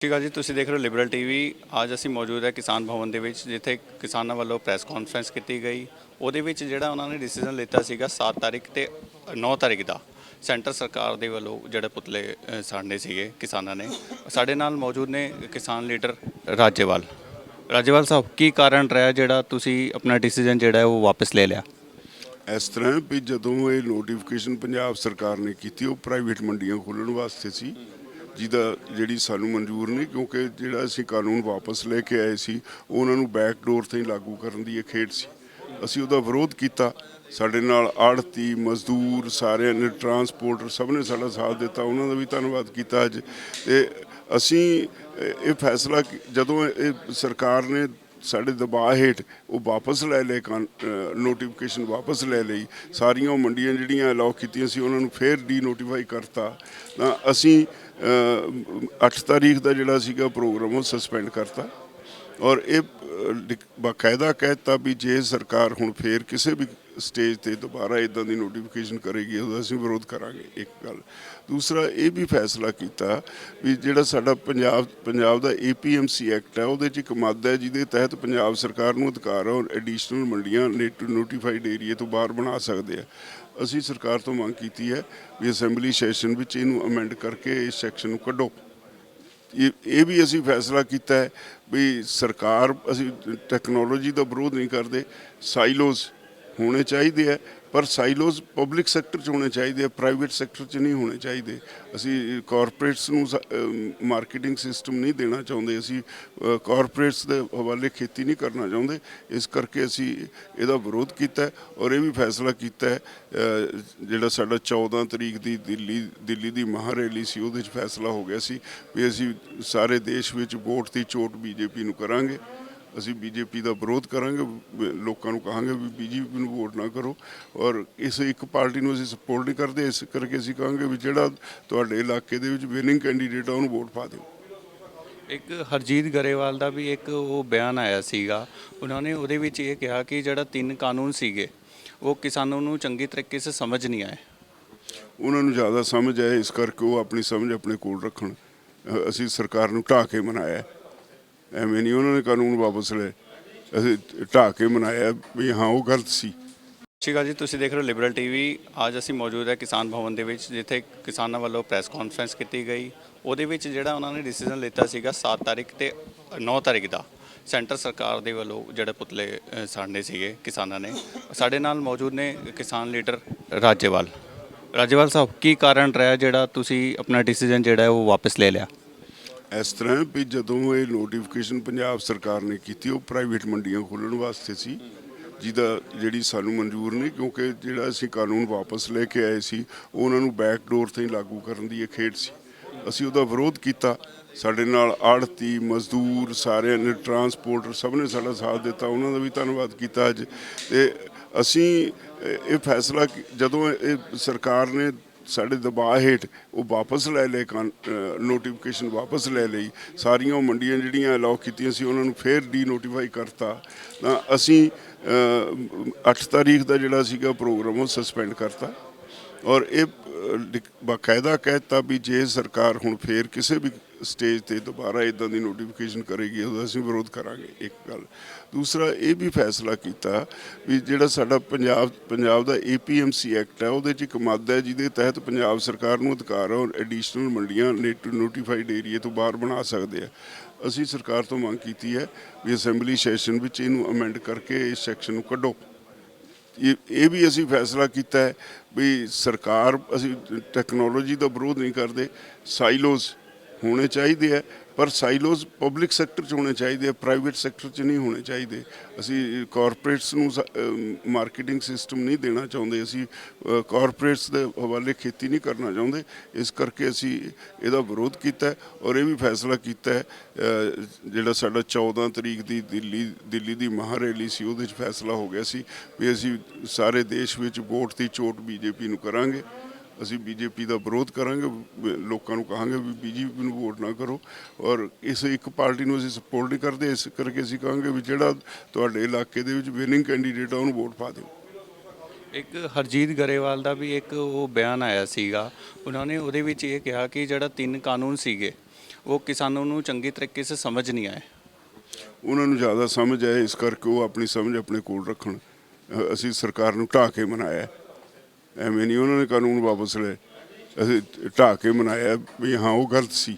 ਠੀਕ ਆ ਜੀ ਤੁਸੀਂ ਦੇਖ ਰਹੇ ਹੋ ਲਿਬਰਲ ਟੀਵੀ ਅੱਜ ਅਸੀਂ ਮੌਜੂਦ ਹੈ ਕਿਸਾਨ ਭਵਨ ਦੇ ਵਿੱਚ ਜਿੱਥੇ ਕਿਸਾਨਾਂ ਵੱਲੋਂ ਪ੍ਰੈਸ ਕਾਨਫਰੰਸ ਕੀਤੀ ਗਈ। ਉਹਦੇ ਵਿੱਚ ਜਿਹੜਾ ਉਹਨਾਂ ਨੇ ਡਿਸੀਜਨ ਲਿੱਤਾ ਸੀਗਾ 7 ਤਾਰੀਖ ਤੇ 9 ਤਾਰੀਖ ਦਾ। ਸੈਂਟਰ ਸਰਕਾਰ ਦੇ ਵੱਲੋਂ ਜਿਹੜੇ ਪੁਤਲੇ ਅ, ਸਾੜਨੇ ਸੀਗੇ ਕਿਸਾਨਾਂ ਨੇ। ਸਾਡੇ ਨਾਲ ਮੌਜੂਦ ਨੇ ਕਿਸਾਨ ਲੀਡਰ ਰਾਜੇਵਾਲ। ਰਾਜੇਵਾਲ ਸਾਹਿਬ ਕੀ ਕਾਰਨ ਰਿਹਾ ਜਿਹੜਾ ਤੁਸੀਂ ਆਪਣਾ ਡਿਸੀਜਨ ਜਿਹੜਾ ਉਹ ਵਾਪਸ ਲੈ ਲਿਆ? ਇਸ ਤਰ੍ਹਾਂ ਵੀ ਜਦੋਂ ਇਹ ਨੋਟੀਫਿਕੇਸ਼ਨ ਪੰਜਾਬ ਸਰਕਾਰ ਨੇ ਕੀਤੀ ਉਹ ਪ੍ਰਾਈਵੇਟ ਮੰਡੀਆਂ ਖੋਲਣ ਵਾਸਤੇ ਸੀ। ਜਿਹਦਾ ਜਿਹੜੀ ਸਾਨੂੰ ਮਨਜ਼ੂਰ ਨਹੀਂ, ਕਿਉਂਕਿ ਜਿਹੜਾ ਅਸੀਂ ਕਾਨੂੰਨ ਵਾਪਸ ਲੈ ਕੇ ਆਏ ਸੀ, ਉਹਨਾਂ ਨੂੰ ਬੈਕ ਡੋਰ ਤੇ ਲਾਗੂ ਕਰਨ ਦੀ ਇਹ ਖੇਡ ਸੀ। ਅਸੀਂ ਉਹਦਾ ਵਿਰੋਧ ਕੀਤਾ। ਸਾਡੇ ਨਾਲ ਆੜਤੀ ਮਜ਼ਦੂਰ, ਸਾਰਿਆਂ ਨੇ ਟਰਾਂਸਪੋਰਟਰ ਸਭ ਨੇ ਸਾਡਾ ਸਾਥ ਦਿੱਤਾ। ਉਹਨਾਂ ਦਾ ਵੀ ਧੰਨਵਾਦ ਕੀਤਾ ਅੱਜ। ਤੇ ਅਸੀਂ ਇਹ ਫੈਸਲਾ ਜਦੋਂ ਇਹ ਸਰਕਾਰ ਨੇ ਸਾਡੇ ਦਬਾਅ ਹੇਠ ਉਹ ਵਾਪਸ ਲੈ ਲਏ ਨੋਟੀਫਿਕੇਸ਼ਨ ਵਾਪਸ ਲੈ ਲਈ। ਸਾਰੀਆਂ ਉਹ ਮੰਡੀਆਂ ਜਿਹੜੀਆਂ ਅਲਾਉ ਕੀਤੀਆਂ ਸੀ ਉਹਨਾਂ ਨੂੰ ਫੇਰ ਡੀ ਨੋਟੀਫਾਈ ਕਰਤਾ। ਤਾਂ ਅਸੀਂ 8 ਤਾਰੀਖ ਦਾ ਜਿਹੜਾ ਸੀਗਾ ਪ੍ਰੋਗਰਾਮ ਉਹ ਸਸਪੈਂਡ ਕਰਤਾ। ਔਰ ਇਹ ਅ, ਲਿਖ- ਬਾਕਾਇਦਾ ਕਹਿਤਾ ਵੀ ਜੇ ਸਰਕਾਰ ਹੁਣ ਫੇਰ ਕਿਸੇ ਵੀ ਸਟੇਜ ਤੇ ਦੁਬਾਰਾ ਇਦਾਂ ਦੀ ਨੋਟੀਫਿਕੇਸ਼ਨ ਕਰੇਗੀ, ਉਹਦਾ ਅਸੀਂ ਵਿਰੋਧ ਕਰਾਂਗੇ, ਇੱਕ ਗੱਲ। ਦੂਸਰਾ, ਇਹ ਵੀ ਫੈਸਲਾ ਕੀਤਾ ਵੀ ਜਿਹੜਾ ਸਾਡਾ ਪੰਜਾਬ ਪੰਜਾਬ ਦਾ ਏਪੀਐਮਸੀ ਐਕਟ ਹੈ, ਉਹਦੇ 'ਚ ਇੱਕ ਮਾਦਾ ਹੈ, ਜਿਹਦੇ ਤਹਿਤ ਪੰਜਾਬ ਸਰਕਾਰ ਨੂੰ ਅਧਿਕਾਰ ਹੈ, ਔਰ ਐਡੀਸ਼ਨਲ ਮੰਡੀਆਂ ਨੋਟੀਫਾਈਡ ਏਰੀਆ ਤੋਂ ਬਾਹਰ ਬਣਾ ਸਕਦੇ ਆ। ਅਸੀਂ ਸਰਕਾਰ ਤੋਂ ਮੰਗ ਕੀਤੀ ਹੈ ਵੀ ਅਸੈਂਬਲੀ ਸੈਸ਼ਨ ਵਿੱਚ ਇਹਨੂੰ ਅਮੈਂਡ ਕਰਕੇ ਇਸ ਸੈਕਸ਼ਨ ਨੂੰ ਕੱਢੋ। ਇਹ ਇਹ ਵੀ ਅਸੀਂ ਫੈਸਲਾ ਕੀਤਾ ਹੈ ਵੀ ਸਰਕਾਰ, ਅਸੀਂ ਟੈਕਨੋਲੋਜੀ ਦਾ ਵਿਰੋਧ ਨਹੀਂ ਕਰਦੇ ਸਾਈਲੋਜ਼ ਹੋਣੇ ਚਾਹੀਦੇ ਹੈ ਪਰ ਸਾਈਲੋਜ਼ ਪਬਲਿਕ ਸੈਕਟਰ 'ਚ ਹੋਣੇ ਚਾਹੀਦੇ ਆ ਪ੍ਰਾਈਵੇਟ ਸੈਕਟਰ 'ਚ ਨਹੀਂ ਹੋਣੇ ਚਾਹੀਦੇ। ਅਸੀਂ ਕਾਰਪੋਰੇਟਸ ਨੂੰ ਮਾਰਕੀਟਿੰਗ ਸਿਸਟਮ ਨਹੀਂ ਦੇਣਾ ਚਾਹੁੰਦੇ, ਅਸੀਂ ਕਾਰਪੋਰੇਟਸ ਦੇ ਹਵਾਲੇ ਖੇਤੀ ਨਹੀਂ ਕਰਨਾ ਚਾਹੁੰਦੇ। ਇਸ ਕਰਕੇ ਅਸੀਂ ਇਹਦਾ ਵਿਰੋਧ ਕੀਤਾ ਔਰ ਇਹ ਵੀ ਫੈਸਲਾ ਕੀਤਾ ਜਿਹੜਾ ਸਾਡਾ 14 ਤਰੀਕ ਦੀ ਦਿੱਲੀ ਦਿੱਲੀ ਦੀ ਮਹਾਰੈਲੀ ਸੀ, ਉਹਦੇ 'ਚ ਫੈਸਲਾ ਹੋ ਗਿਆ ਸੀ ਵੀ ਅਸੀਂ ਸਾਰੇ ਦੇਸ਼ ਵਿੱਚ ਵੋਟ ਦੀ ਚੋਟ ਬੀਜੇਪੀ ਨੂੰ ਕਰਾਂਗੇ। ਅਸੀਂ ਬੀਜੇਪੀ ਦਾ ਵਿਰੋਧ ਕਰਾਂਗੇ ਲੋਕਾਂ ਨੂੰ ਕਹਾਂਗੇ ਵੀ ਬੀਜੇਪੀ ਨੂੰ ਵੋਟ ਨਾ ਕਰੋ। ਔਰ ਇਸ ਇੱਕ ਪਾਰਟੀ ਨੂੰ ਅਸੀਂ ਸਪੋਰਟ ਨਹੀਂ ਕਰਦੇ ਇਸ ਕਰਕੇ ਅਸੀਂ ਕਹਾਂਗੇ ਵੀ ਜਿਹੜਾ ਤੁਹਾਡੇ ਇਲਾਕੇ ਦੇ ਵਿੱਚ ਵਿਨਿੰਗ ਕੈਂਡੀਡੇਟ ਆ ਉਹਨੂੰ ਵੋਟ ਪਾ ਦਿਓ। ਇੱਕ ਹਰਜੀਤ ਗਰੇਵਾਲ ਦਾ ਵੀ ਇੱਕ ਉਹ ਬਿਆਨ ਆਇਆ ਸੀਗਾ। ਉਹਨਾਂ ਨੇ ਉਹਦੇ ਵਿੱਚ ਇਹ ਕਿਹਾ ਕਿ ਜਿਹੜਾ ਤਿੰਨ ਕਾਨੂੰਨ ਸੀਗੇ ਉਹ ਕਿਸਾਨਾਂ ਨੂੰ ਚੰਗੀ ਤਰੀਕੇ ਸੇ ਸਮਝ ਨਹੀਂ ਆਏ। ਉਹਨਾਂ ਨੂੰ ਜ਼ਿਆਦਾ ਸਮਝ ਆਇਆ ਇਸ ਕਰਕੇ ਉਹ ਆਪਣੀ ਸਮਝ ਆਪਣੇ ਕੋਲ ਰੱਖਣ। ਅਸੀਂ ਸਰਕਾਰ ਨੂੰ ਢਾਹ ਕੇ ਮਨਾਇਆ। ਐਵੇਂ ਨਹੀਂ ਉਹਨਾਂ ਨੇ ਕਾਨੂੰਨ ਵਾਪਸ ਲਏ। ਅਸੀਂ ਢਾਹ ਕੇ ਮਨਾਇਆ ਵੀ ਹਾਂ ਉਹ ਗਲਤ ਸੀ। ਠੀਕ ਆ ਜੀ ਤੁਸੀਂ ਦੇਖ ਰਹੇ ਹੋ ਲਿਬਰਲ ਟੀਵੀ ਅੱਜ ਅਸੀਂ ਮੌਜੂਦ ਹੈ ਕਿਸਾਨ ਭਵਨ ਦੇ ਵਿੱਚ ਜਿੱਥੇ ਕਿਸਾਨਾਂ ਵੱਲੋਂ ਪ੍ਰੈਸ ਕਾਨਫਰੰਸ ਕੀਤੀ ਗਈ। ਉਹਦੇ ਵਿੱਚ ਜਿਹੜਾ ਉਹਨਾਂ ਨੇ ਡਿਸੀਜਨ ਲਿੱਤਾ ਸੀਗਾ 7 ਤਾਰੀਖ ਤੇ 9 ਤਾਰੀਖ ਦਾ। ਸੈਂਟਰ ਸਰਕਾਰ ਦੇ ਵੱਲੋਂ ਜਿਹੜੇ ਪੁਤਲੇ ਅ, ਸਾੜਨੇ ਸੀਗੇ ਕਿਸਾਨਾਂ ਨੇ। ਸਾਡੇ ਨਾਲ ਮੌਜੂਦ ਨੇ ਕਿਸਾਨ ਲੀਡਰ ਰਾਜੇਵਾਲ। ਰਾਜੇਵਾਲ ਸਾਹਿਬ ਕੀ ਕਾਰਨ ਰਿਹਾ ਜਿਹੜਾ ਤੁਸੀਂ ਆਪਣਾ ਡਿਸੀਜਨ ਜਿਹੜਾ ਉਹ ਵਾਪਸ ਲੈ ਲਿਆ? ਇਸ ਤਰ੍ਹਾਂ ਵੀ ਜਦੋਂ ਇਹ ਨੋਟੀਫਿਕੇਸ਼ਨ ਪੰਜਾਬ ਸਰਕਾਰ ਨੇ ਕੀਤੀ, ਉਹ ਪ੍ਰਾਈਵੇਟ ਮੰਡੀਆਂ ਖੋਲ੍ਹਣ ਵਾਸਤੇ ਸੀ, ਜਿਹਦਾ ਜਿਹੜੀ ਸਾਨੂੰ ਮਨਜ਼ੂਰ ਨਹੀਂ, ਕਿਉਂਕਿ ਜਿਹੜਾ ਅਸੀਂ ਕਾਨੂੰਨ ਵਾਪਸ ਲੈ ਕੇ ਆਏ ਸੀ, ਉਹ ਉਹਨਾਂ ਨੂੰ ਬੈਕ ਡੋਰ ਤੇ ਲਾਗੂ ਕਰਨ ਦੀ ਇਹ ਖੇਡ ਸੀ। ਅਸੀਂ ਉਹਦਾ ਵਿਰੋਧ ਕੀਤਾ। ਸਾਡੇ ਨਾਲ ਆੜਤੀ ਮਜ਼ਦੂਰ, ਸਾਰਿਆਂ ਨੇ ਟਰਾਂਸਪੋਰਟਰ ਸਭ ਨੇ ਸਾਡਾ ਸਾਥ ਦਿੱਤਾ। ਉਹਨਾਂ ਦਾ ਵੀ ਧੰਨਵਾਦ ਕੀਤਾ ਅੱਜ। ਤੇ ਅਸੀਂ ਇਹ ਫੈਸਲਾ ਜਦੋਂ ਇਹ ਸਰਕਾਰ ਨੇ ਸਾਡੇ ਦਬਾਅ ਹੇਠ ਉਹ ਵਾਪਸ ਲੈ ਲਏ ਨੋਟੀਫਿਕੇਸ਼ਨ ਵਾਪਸ ਲੈ ਲਈ। ਸਾਰੀਆਂ ਉਹ ਮੰਡੀਆਂ ਜਿਹੜੀਆਂ ਅਲਾਉ ਕੀਤੀਆਂ ਸੀ ਉਹਨਾਂ ਨੂੰ ਫੇਰ ਡੀ ਨੋਟੀਫਾਈ ਕਰਤਾ। ਤਾਂ ਅਸੀਂ 8 ਤਾਰੀਖ ਦਾ ਜਿਹੜਾ ਸੀਗਾ ਪ੍ਰੋਗਰਾਮ ਉਹ ਸਸਪੈਂਡ ਕਰਤਾ। ਔਰ ਇਹ ਅ, ਲਿਖ- ਬਾਕਾਇਦਾ ਕਹਿਤਾ ਵੀ ਜੇ ਸਰਕਾਰ ਹੁਣ ਫੇਰ ਕਿਸੇ ਵੀ ਸਟੇਜ ਤੇ ਦੁਬਾਰਾ ਇਦਾਂ ਦੀ ਨੋਟੀਫਿਕੇਸ਼ਨ ਕਰੇਗੀ ਉਹਦਾ ਅਸੀਂ ਵਿਰੋਧ ਕਰਾਂਗੇ, ਇੱਕ ਗੱਲ। ਦੂਸਰਾ, ਇਹ ਵੀ ਫੈਸਲਾ ਕੀਤਾ ਵੀ ਜਿਹੜਾ ਸਾਡਾ ਪੰਜਾਬ ਪੰਜਾਬ ਦਾ ਏਪੀਐਮਸੀ ਐਕਟ ਹੈ, ਉਹਦੇ 'ਚ ਇੱਕ ਮਾਦਾ ਹੈ, ਜਿਹਦੇ ਤਹਿਤ ਪੰਜਾਬ ਸਰਕਾਰ ਨੂੰ ਅਧਿਕਾਰ ਹੈ, ਔਰ ਐਡੀਸ਼ਨਲ ਮੰਡੀਆਂ ਨੋਟੀਫਾਈਡ ਏਰੀਆ ਤੋਂ ਬਾਹਰ ਬਣਾ ਸਕਦੇ ਆ। ਅਸੀਂ ਸਰਕਾਰ ਤੋਂ ਮੰਗ ਕੀਤੀ ਹੈ ਵੀ ਅਸੈਂਬਲੀ ਸੈਸ਼ਨ ਵਿੱਚ ਇਹਨੂੰ ਅਮੈਂਡ ਕਰਕੇ ਇਸ ਸੈਕਸ਼ਨ ਨੂੰ ਕੱਢੋ। ਇਹ ਇਹ ਵੀ ਅਸੀਂ ਫੈਸਲਾ ਕੀਤਾ ਹੈ ਵੀ ਸਰਕਾਰ, ਅਸੀਂ ਟੈਕਨੋਲੋਜੀ ਦਾ ਵਿਰੋਧ ਨਹੀਂ ਕਰਦੇ ਸਾਈਲੋਜ਼ ਹੋਣੇ ਚਾਹੀਦੇ ਹੈ ਪਰ ਸਾਈਲੋਜ਼ ਪਬਲਿਕ ਸੈਕਟਰ 'ਚ ਹੋਣੇ ਚਾਹੀਦੇ ਆ ਪ੍ਰਾਈਵੇਟ ਸੈਕਟਰ 'ਚ ਨਹੀਂ ਹੋਣੇ ਚਾਹੀਦੇ। ਅਸੀਂ ਕਾਰਪੋਰੇਟਸ ਨੂੰ ਮਾਰਕੀਟਿੰਗ ਸਿਸਟਮ ਨਹੀਂ ਦੇਣਾ ਚਾਹੁੰਦੇ, ਅਸੀਂ ਕਾਰਪੋਰੇਟਸ ਦੇ ਹਵਾਲੇ ਖੇਤੀ ਨਹੀਂ ਕਰਨਾ ਚਾਹੁੰਦੇ। ਇਸ ਕਰਕੇ ਅਸੀਂ ਇਹਦਾ ਵਿਰੋਧ ਕੀਤਾ ਔਰ ਇਹ ਵੀ ਫੈਸਲਾ ਕੀਤਾ ਜਿਹੜਾ ਸਾਡਾ 14 ਤਰੀਕ ਦੀ ਦਿੱਲੀ ਦਿੱਲੀ ਦੀ ਮਹਾਰੈਲੀ ਸੀ, ਉਹਦੇ 'ਚ ਫੈਸਲਾ ਹੋ ਗਿਆ ਸੀ ਵੀ ਅਸੀਂ ਸਾਰੇ ਦੇਸ਼ ਵਿੱਚ ਵੋਟ ਦੀ ਚੋਟ ਬੀਜੇਪੀ ਨੂੰ ਕਰਾਂਗੇ। ਅਸੀਂ ਬੀਜੇਪੀ ਦਾ ਵਿਰੋਧ ਕਰਾਂਗੇ ਲੋਕਾਂ ਨੂੰ ਕਹਾਂਗੇ ਵੀ ਬੀਜੇਪੀ ਨੂੰ ਵੋਟ ਨਾ ਕਰੋ। ਔਰ ਇਸ ਇੱਕ ਪਾਰਟੀ ਨੂੰ ਅਸੀਂ ਸਪੋਰਟ ਨਹੀਂ ਕਰਦੇ ਇਸ ਕਰਕੇ ਅਸੀਂ ਕਹਾਂਗੇ ਵੀ ਜਿਹੜਾ ਤੁਹਾਡੇ ਇਲਾਕੇ ਦੇ ਵਿੱਚ ਵਿਨਿੰਗ ਕੈਂਡੀਡੇਟ ਆ ਉਹਨੂੰ ਵੋਟ ਪਾ ਦਿਓ। ਇੱਕ ਹਰਜੀਤ ਗਰੇਵਾਲ ਦਾ ਵੀ ਇੱਕ ਉਹ ਬਿਆਨ ਆਇਆ ਸੀਗਾ। ਉਹਨਾਂ ਨੇ ਉਹਦੇ ਵਿੱਚ ਇਹ ਕਿਹਾ ਕਿ ਜਿਹੜਾ ਤਿੰਨ ਕਾਨੂੰਨ ਸੀਗੇ ਉਹ ਕਿਸਾਨों ਨੂੰ ਚੰਗੀ ਤਰੀਕੇ ਸੇ ਸਮਝ ਨਹੀਂ ਆਏ। ਉਹਨਾਂ ਨੂੰ ਜ਼ਿਆਦਾ ਸਮਝ ਆਏ ਇਸ ਕਰਕੇ ਉਹ ਆਪਣੀ ਸਮਝ ਆਪਣੇ ਕੋਲ ਰੱਖਣ। ਅਸੀਂ ਸਰਕਾਰ ਨੂੰ ਢਾਹ ਕੇ ਮਨਾਇਆ। ਐਵੇਂ ਨਹੀਂ ਉਹਨਾਂ ਨੇ ਕਾਨੂੰਨ ਵਾਪਸ ਲਏ। ਅਸੀਂ ਢਾਹ ਕੇ ਮਨਾਇਆ ਵੀ ਹਾਂ, ਉਹ ਗਲਤ ਸੀ।